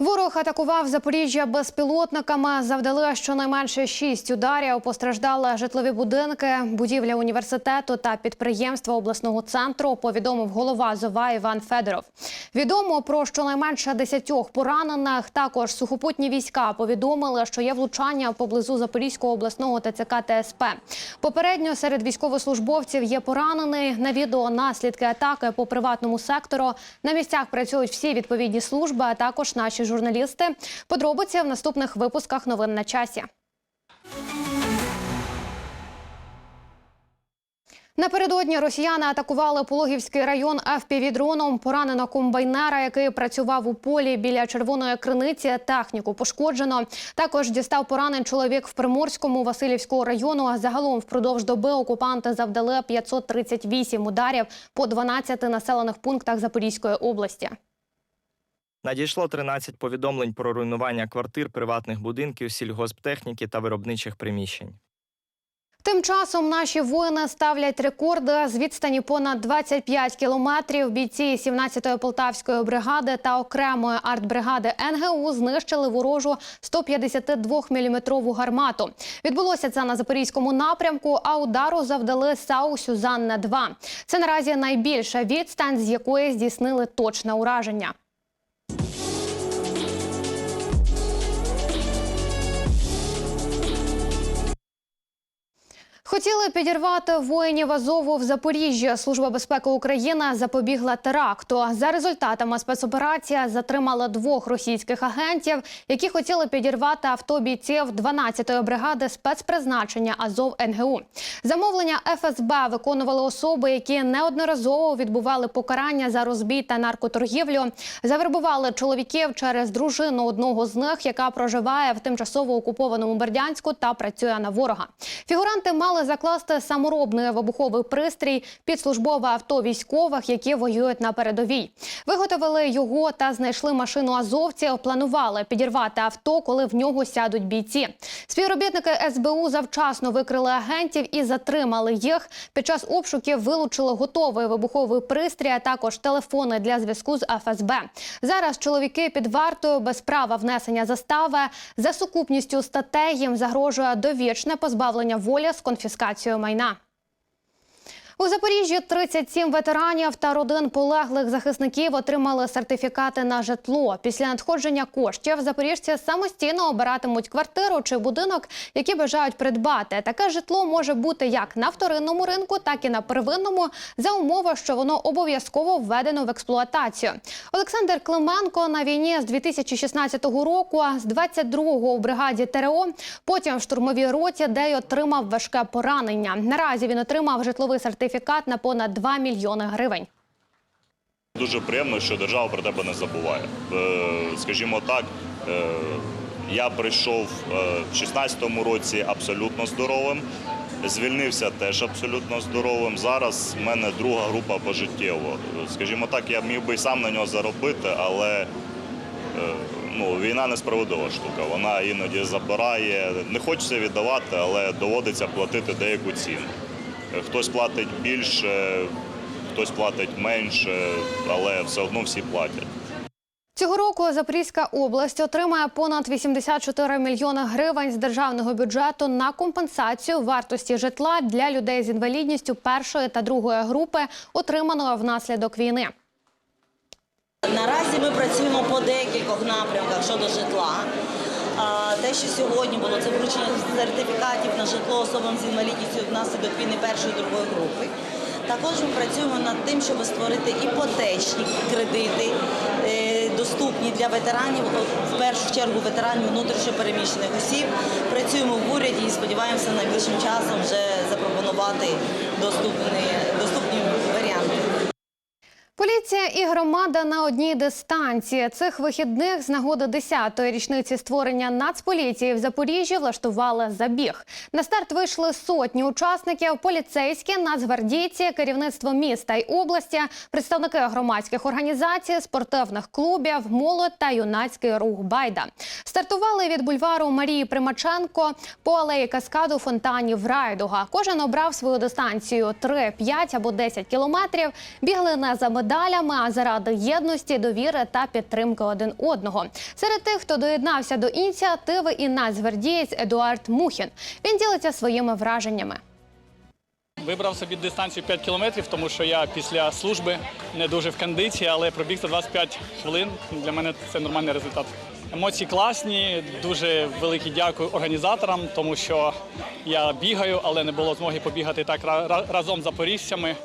Ворог атакував Запоріжжя безпілотниками. Завдали щонайменше шість ударів. Постраждали житлові будинки, будівля університету та підприємства обласного центру. Повідомив голова ЗОВА Іван Федоров. Відомо про щонайменше десятьох поранених. Також сухопутні війська повідомили, що є влучання поблизу Запорізького обласного ТЦК ТСП. Попередньо серед військовослужбовців є поранений. На відео наслідки атаки по приватному сектору. На місцях працюють всі відповідні служби, а також наші журналісти. Подробиці в наступних випусках новин на часі. Напередодні росіяни атакували Пологівський район ФПВ-дроном. Поранено комбайнера, який працював у полі біля червоної криниці. Техніку пошкоджено. Також дістав поранень чоловік в Приморському Васильівського району. А загалом впродовж доби окупанти завдали 538 ударів по 12 населених пунктах Запорізької області. Надійшло 13 повідомлень про руйнування квартир, приватних будинків, сільгосптехніки та виробничих приміщень. Тим часом наші воїни ставлять рекорди з відстані понад 25 кілометрів. Бійці 17-ї полтавської бригади та окремої артбригади НГУ знищили ворожу 152-мм гармату. Відбулося це на запорізькому напрямку. А удару завдали САУ Сюзанна 2 Це наразі найбільша відстань, з якої здійснили точне ураження. Хотіли підірвати воїнів Азову в Запоріжжі. Служба безпеки України запобігла теракту. За результатами спецоперації затримала двох російських агентів, які хотіли підірвати авто бійців 12-ї бригади спецпризначення Азов НГУ. Замовлення ФСБ виконували особи, які неодноразово відбували покарання за розбій та наркоторгівлю. Завербували чоловіків через дружину одного з них, яка проживає в тимчасово окупованому Бердянську та працює на ворога. Фігуранти мали закласти саморобний вибуховий пристрій під службове авто військових, які воюють на передовій. Виготовили його та знайшли машину азовців. Планували підірвати авто, коли в нього сядуть бійці. Співробітники СБУ завчасно викрили агентів і затримали їх. Під час обшуків вилучили готовий вибуховий пристрій, а також телефони для зв'язку з ФСБ. Зараз чоловіки під вартою без права внесення застави за сукупністю статей їм загрожує довічне позбавлення волі з конфіскацією майна. У Запоріжжі 37 ветеранів та родин полеглих захисників отримали сертифікати на житло. Після надходження коштів запоріжці самостійно обиратимуть квартиру чи будинок, які бажають придбати. Таке житло може бути як на вторинному ринку, так і на первинному, за умови, що воно обов'язково введено в експлуатацію. Олександр Клименко на війні з 2016 року, з 22-го у бригаді ТРО, потім в штурмовій роті, де й отримав важке поранення. Наразі він отримав житловий сертифікат на понад 2 мільйони гривень. Дуже приємно, що держава про тебе не забуває. Е, Скажімо так, е, я прийшов е, в 16-му році абсолютно здоровим, звільнився теж абсолютно здоровим. Зараз в мене друга група пожиттєво. Скажімо так, я міг би й сам на нього заробити, але ну, війна несправедлива штука. Вона іноді забирає. Не хочеться віддавати, але доводиться платити деяку ціну. Хтось платить більше, хтось платить менше, але все одно всі платять. Цього року Запорізька область отримає понад 84 мільйони гривень з державного бюджету на компенсацію вартості житла для людей з інвалідністю першої та другої групи, отриманого внаслідок війни. Наразі ми працюємо по декількох напрямках щодо житла. Те, що сьогодні було, це вручення сертифікатів на житло особам з інвалідністю внаслідок війни першої другої групи. Також ми працюємо над тим, щоб створити іпотечні кредити, е, доступні для ветеранів, в першу чергу ветеранів внутрішньопереміщених осіб. Працюємо в уряді і сподіваємося найближчим часом вже запропонувати доступні, варіанти. Поліція і громада на одній дистанції. Цих вихідних з нагоди 10-ї річниці створення Нацполіції в Запоріжжі влаштували забіг. На старт вийшли сотні учасників: поліцейські, нацгвардійці, керівництво міста й області, представники громадських організацій, спортивних клубів, молодь та юнацький рух Байда. Стартували від бульвару Марії Примаченко по алеї каскаду фонтанів Райдуга. Кожен обрав свою дистанцію 3, 5 або 10 кілометрів. Бігли не за медалями, а заради єдності, довіри та підтримки один одного. Серед тих, хто доєднався до ініціативи, і нацгвардієць Едуард Мухін. Він ділиться своїми враженнями. Вибрав собі дистанцію 5 кілометрів, тому що я після служби не дуже в кондиції, але пробіг за 25 хвилин. Для мене це нормальний результат. Емоції класні, дуже велике дякую організаторам, тому що я бігаю, але не було змоги побігати так ра- ра- разом з запоріжцями.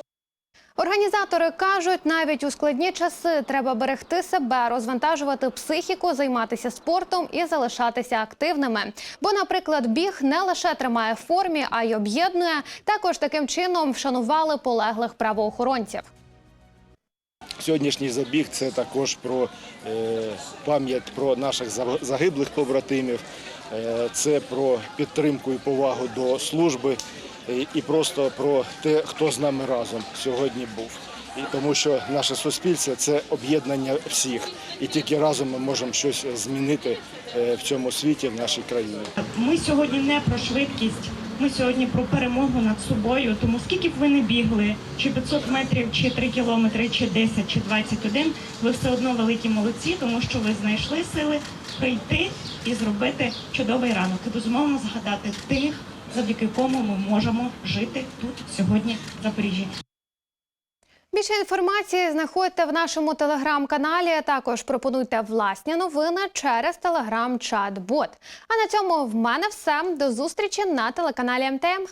Організатори кажуть, навіть у складні часи треба берегти себе, розвантажувати психіку, займатися спортом і залишатися активними. Бо, наприклад, біг не лише тримає в формі, а й об'єднує. Також таким чином вшанували полеглих правоохоронців. Сьогоднішній забіг це також про е, пам'ять про наших загиблих побратимів, е, це про підтримку і повагу до служби і, просто про те, хто з нами разом сьогодні був. І тому що наше суспільство це об'єднання всіх, і тільки разом ми можемо щось змінити е, в цьому світі, в нашій країні. Ми сьогодні не про швидкість, ми сьогодні про перемогу над собою. Тому скільки б ви не бігли, чи 500 метрів, чи 3 кілометри, чи 10, чи 21, ви все одно великі молодці, тому що ви знайшли сили прийти і зробити чудовий ранок. І безумовно згадати тих, завдяки кому ми можемо жити тут сьогодні в Запоріжжі. Більше інформації знаходьте в нашому телеграм-каналі. Також пропонуйте власні новини через телеграм-чат-бот. А на цьому в мене все. До зустрічі на телеканалі МТМ.